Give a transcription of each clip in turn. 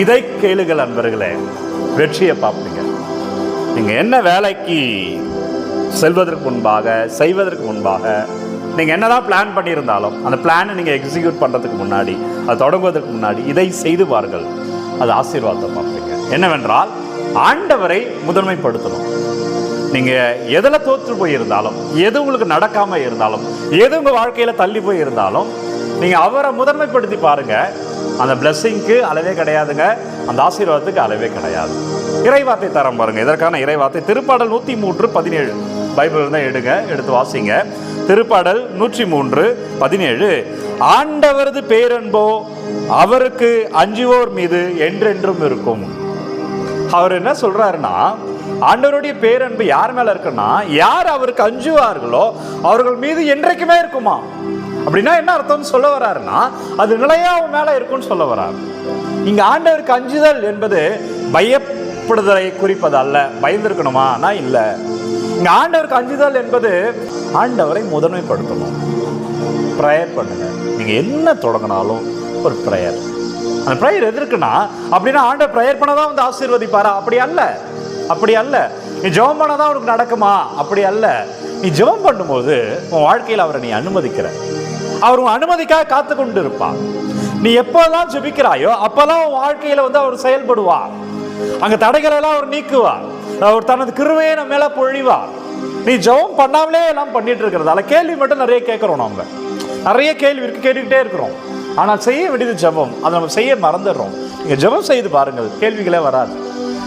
இதை கேளுங்கள் அன்பர்களே வெற்றியை பார்ப்பீங்க. நீங்கள் என்ன வேலைக்கு செல்வதற்கு முன்பாக செய்வதற்கு முன்பாக நீங்கள் என்னதான் பிளான் பண்ணியிருந்தாலும் அந்த பிளானை நீங்கள் எக்ஸிக்யூட் பண்ணுறதுக்கு முன்னாடி அது தொடங்குவதற்கு முன்னாடி இதை செய்து பாருங்கள். அது ஆசீர்வாதத்தை பார்ப்பீங்க. என்னவென்றால் ஆண்டவரை முதன்மைப்படுத்தணும். நீங்கள் எதில் தோற்று போயிருந்தாலும் எது உங்களுக்கு நடக்காமல் இருந்தாலும் எது உங்கள் வாழ்க்கையில் தள்ளி போய் இருந்தாலும் நீங்கள் அவரை முதன்மைப்படுத்தி பாருங்கள் அந்த பிளெஸ்ஸிங்க்கு அளவே கிடையாதுங்க. அந்த ஆசீர்வாதத்துக்கு அளவே கிடையாது. இறைவார்த்தை தரம் பாருங்க. இதற்கான இறைவார்த்தை திருப்பாடல் நூற்றி மூன்று பதினேழு. பைபிள் தான் எடுங்க எடுத்து வாசிங்க. திருப்பாடல் நூற்றி மூன்று பதினேழு. ஆண்டவரது பேரன்போ அவருக்கு அஞ்சுவோர் மீது என்றென்றும் இருக்கும். அவர் என்ன சொல்றாருன்னா ஆண்டவருடைய பேரன்பு யார் மேல இருக்குன்னா யார் அவருக்கு அஞ்சுவார்களோ அவர்கள் மீது என்றைக்குமே இருக்குமா? அப்படின்னா என்ன அர்த்தம்னு சொல்ல வர்றாருன்னா அது நிலையா அவன் மேல இருக்கும்னு சொல்ல வராரு. இங்க ஆண்டவருக்கு அஞ்சுதல் என்பது பயப்படுதலை குறிப்பது அல்ல. பயந்திருக்கணுமா? நான் இல்ல. இங்க ஆண்டவருக்கு அஞ்சுதல் என்பது ஆண்டவரை முதன்மைப்படுத்தணும். ப்ரேயர் பண்ணுங்க. நீங்க என்ன தொடங்கினாலும் ஒரு ப்ரேயர் அந்த ப்ரேயர் எதிர்க்குன்னா அப்படின்னா ஆண்டவர் ப்ரேயர் பண்ணதான் வந்து ஆசீர்வதிப்பாரா? அப்படி அல்ல. அப்படி அல்ல. நீ ஜெபம் பண்ணாதான் உனக்கு நடக்குமா? அப்படி அல்ல. நீ ஜெபம் பண்ணும்போது உன் வாழ்க்கையில் அவரை நீ அனுமதிக்கிற. அவர் உன் அனுமதிக்காக காத்து கொண்டு இருப்பார் நீ எப்போல்லாம் ஜெபிக்கிறாயோ அப்போல்லாம் உன் வாழ்க்கையில் வந்து அவர் செயல்படுவார். அங்கே தடைகளெல்லாம் அவர் நீக்குவார். அவர் தனது கிருவையை நம்ம மேலே பொழிவார். நீ ஜெபம் பண்ணாமலே எல்லாம் பண்ணிட்டு இருக்கிறதால கேள்வி மட்டும் நிறைய கேட்குறோம் நம்ம நிறைய கேள்வி இருக்கு கேட்டுக்கிட்டே இருக்கிறோம். ஆனால் செய்ய வேண்டியது ஜெபம். அதை நம்ம செய்ய மறந்துடுறோம். நீங்கள் ஜெபம் செய்து பாருங்கள். கேள்விகளே வராது.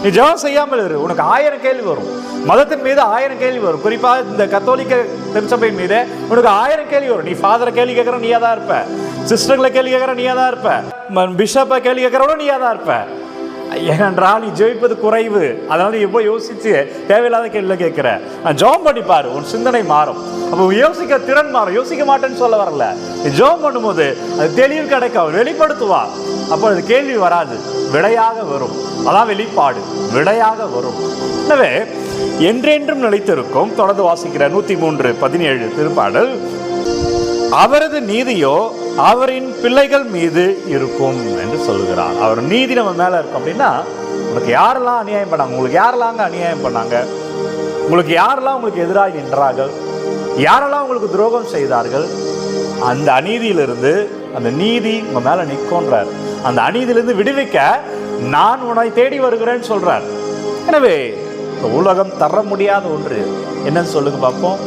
நீ ஜெபம் செய்யாமல் இரு. உனக்கு ஆயிரம் கேள்வி வரும். மதத்தின் மீது ஆயிரம் கேள்வி வரும். குறிப்பாக இந்த கத்தோலிக்க திருச்சபையின் மீது உனக்கு ஆயிரம் கேள்வி வரும். நீ ஃபாதரை கேள்வி கேட்குற நீயா தான் இருப்ப. சிஸ்டர்களை கேள்வி கேட்குற நீயா தான் இருப்ப. பிஷப்பை கேள்வி கேட்குறவனும் நீயா தான் இருப்ப. ஏனென்றால் நீ ஜெயிப்பது குறைவு. அதனால நீ எப்போ யோசிச்சு தேவையில்லாத கேள்வியில கேட்குற. நான் ஜோம் பண்ணி பாரு. உன் சிந்தனை மாறும். அப்போ யோசிக்க திறன் மாறும். யோசிக்க மாட்டேன்னு சொல்ல வரல. நீ ஜெபம் பண்ணும்போது அது தெளிவு கிடைக்கும். வெளிப்படுத்துவா அப்போ அது கேள்வி வராது. விடையாக வரும். அதான் வெளிப்பாடு. விடையாக வரும். எனவே என்றென்றும் நிலைத்திருக்கும் தொடர்ந்து வாசிக்கிற நூத்தி மூன்று பதினேழு திருப்பாடல் அவரது நீதியோ அவரின் பிள்ளைகள் மீது இருக்கும் என்று சொல்லுகிறார். அவர் நீதி நம்ம மேல இருக்கும் அப்படின்னா உங்களுக்கு யாரெல்லாம் அநியாயம் பண்ணாங்க? உங்களுக்கு யாரெல்லாம் அநியாயம் பண்ணாங்க? உங்களுக்கு யாரெல்லாம் உங்களுக்கு எதிராக நின்றார்கள்? யாரெல்லாம் உங்களுக்கு துரோகம் செய்தார்கள்? அந்த அநீதியிலிருந்து அந்த நீதி உங்க மேல நிற்கோன்றார் அந்த அநீதியிலிருந்து விடுவிக்க நான் உன்னை தேடி வருகிறேன்னு சொல்றார். எனவே இந்த உலகம் தர முடியாத ஒன்று. என்னன்னு சொல்லுங்க பார்ப்போம்.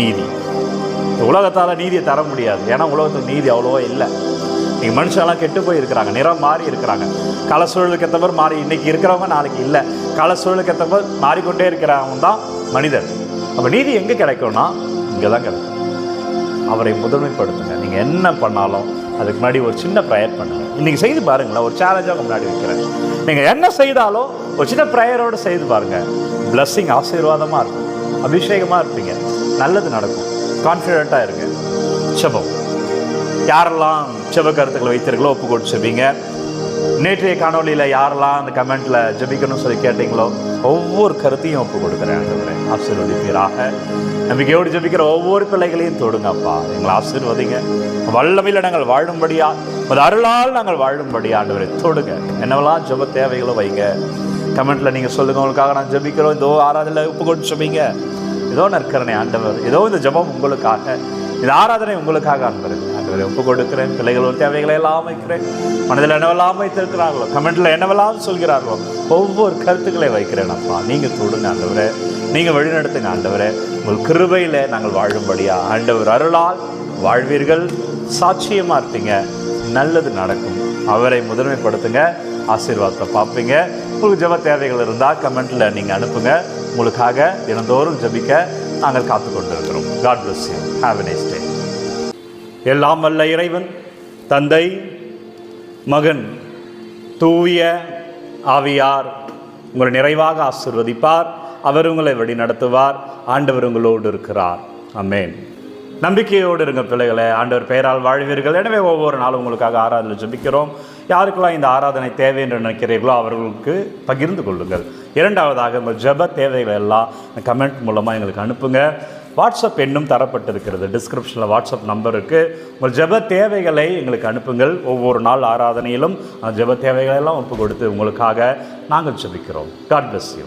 நீதி. இந்த உலகத்தால் நீதியை தர முடியாது. ஏன்னா உலகத்துக்கு நீதி அவ்வளோவா இல்லை. இன்னைக்கு மனுஷங்களாம் கெட்டு போய் இருக்கிறாங்க நிறம் மாறி இருக்கிறாங்க. கால சூழலுக்கு ஏற்ற மாதிரி மாறி இன்னைக்கு இருக்கிறவங்க நாளைக்கு இல்லை. கால சூழலுக்கு ஏற்ற மாதிரி மாறிக்கொண்டே இருக்கிறவங்க தான் மனிதர் அப்போ நீதி எங்கே கிடைக்கும்னா இங்கே தான் கிடைக்கும். அவரை முதன்மைப்படுத்துங்க. நீங்கள் என்ன பண்ணாலும் அதுக்கு முன்னாடி ஒரு சின்ன ப்ரேயர் பண்ணுங்கள் இன்றைக்கி செய்து பாருங்களேன் ஒரு சேலஞ்சாக முன்னாடி வைக்கிறேன். நீங்கள் என்ன செய்தாலும் ஒரு சின்ன ப்ரேயரோடு செய்து பாருங்கள் பிளஸ்ஸிங் ஆசீர்வாதமாக இருக்கும். அபிஷேகமாக இருப்பீங்க. நல்லது நடக்கும். கான்ஃபிடெண்ட்டாக இருங்க. செபம் யாரெல்லாம் செப கருத்துக்களை வைத்திருக்கலோ ஒப்பு கொடுத்துருப்பீங்க நேற்றைய காணொளியில் யாரெல்லாம் அந்த கமெண்ட்ல ஜெபிக்கணும்னு சொல்லி கேட்டீங்களோ ஒவ்வொரு கருத்தையும் ஒப்பு கொடுக்குறேன் ஆண்டவரே. ஆசீர்வதிப்பீராக நம்பிக்கையோடு ஜெபிக்கிற ஒவ்வொரு பிள்ளைகளையும் தொடுங்கப்பா. எங்களை ஆசீர்வதிங்க. வல்லமையில் நாங்கள் வாழும்படியா ஒரு அருளால் நாங்கள் வாழும்படியா ஆண்டவரை தொடுங்க. என்னவெல்லாம் ஜப தேவைகளோ வைங்க. கமெண்ட்ல நீங்க சொல்லுங்க உங்களுக்காக நான் ஜெபிக்கிறோம். இதோ ஆராதனை ஒப்பு கொடுத்து ஜெபிங்க. ஏதோ நற்கரணை ஆண்டவர். ஏதோ இந்த ஜெபம் உங்களுக்காக. இந்த ஆராதனை உங்களுக்காக ஆண்டவர் ஆண்டவரை ஒப்பு கொடுக்கிறேன். பிள்ளைகளோட தேவைகளை எல்லாம் வைக்கிறேன். மனதில் என்னவெல்லாம் வைத்திருக்கிறார்களோ கமெண்ட்ல என்னவெல்லாம் சொல்கிறார்களோ ஒவ்வொரு கருத்துக்களை வைக்கிறேன் அப்பா. நீங்க தொடுங்க ஆண்டவரே. நீங்க வழிநடத்துங்க ஆண்டவரே. உங்கள் கிருபையில நாங்கள் வாழும்படியா ஆண்டவர் அருளால் வாழ்வீர்கள். சாட்சியமா இருப்பீங்க. நல்லது நடக்கும். அவரை முதன்மைப்படுத்துங்க ஆசீர்வாதத்தை பார்ப்பீங்க. உங்களுக்கு ஜப தேவைகள் இருந்தால் கமெண்ட்ல நீங்க அனுப்புங்க. உங்களுக்காக தினந்தோறும் ஜெபிக்க நாங்கள் காத்து கொண்டிருக்கிறோம் God bless you have nice day எல்லாம் வல்ல இறைவன் தந்தை மகன் தூய ஆவியார் உங்களை நிறைவாக ஆசிர்வதிப்பார். அவர் உங்களை வழி நடத்துவார் ஆண்டவர் உங்களோடு இருக்கிறார். அமேன் நம்பிக்கையோடு இருங்க பிள்ளைகளை. ஆண்டவர் பெயரால் வாழ்வீர்கள். எனவே ஒவ்வொரு நாளும் உங்களுக்காக ஆராதனை ஜபிக்கிறோம். யாருக்கெல்லாம் இந்த ஆராதனை தேவை என்று நினைக்கிறீர்களோ அவர்களுக்கு பகிர்ந்து கொள்ளுங்கள். இரண்டாவதாக உங்கள் ஜெப தேவைகள் எல்லாம் கமெண்ட் மூலமாக எங்களுக்கு அனுப்புங்க. வாட்ஸ்அப் எண்ணும் தரப்பட்டிருக்கிறது. டிஸ்கிரிப்ஷனில் வாட்ஸ்அப் நம்பருக்கு உங்கள் ஜெப தேவைகளை எங்களுக்கு அனுப்புங்கள். ஒவ்வொரு நாள் ஆராதனையிலும் அந்த ஜெப தேவைகளெல்லாம் ஒப்பு கொடுத்து உங்களுக்காக நாங்கள் ஜபிக்கிறோம். God bless you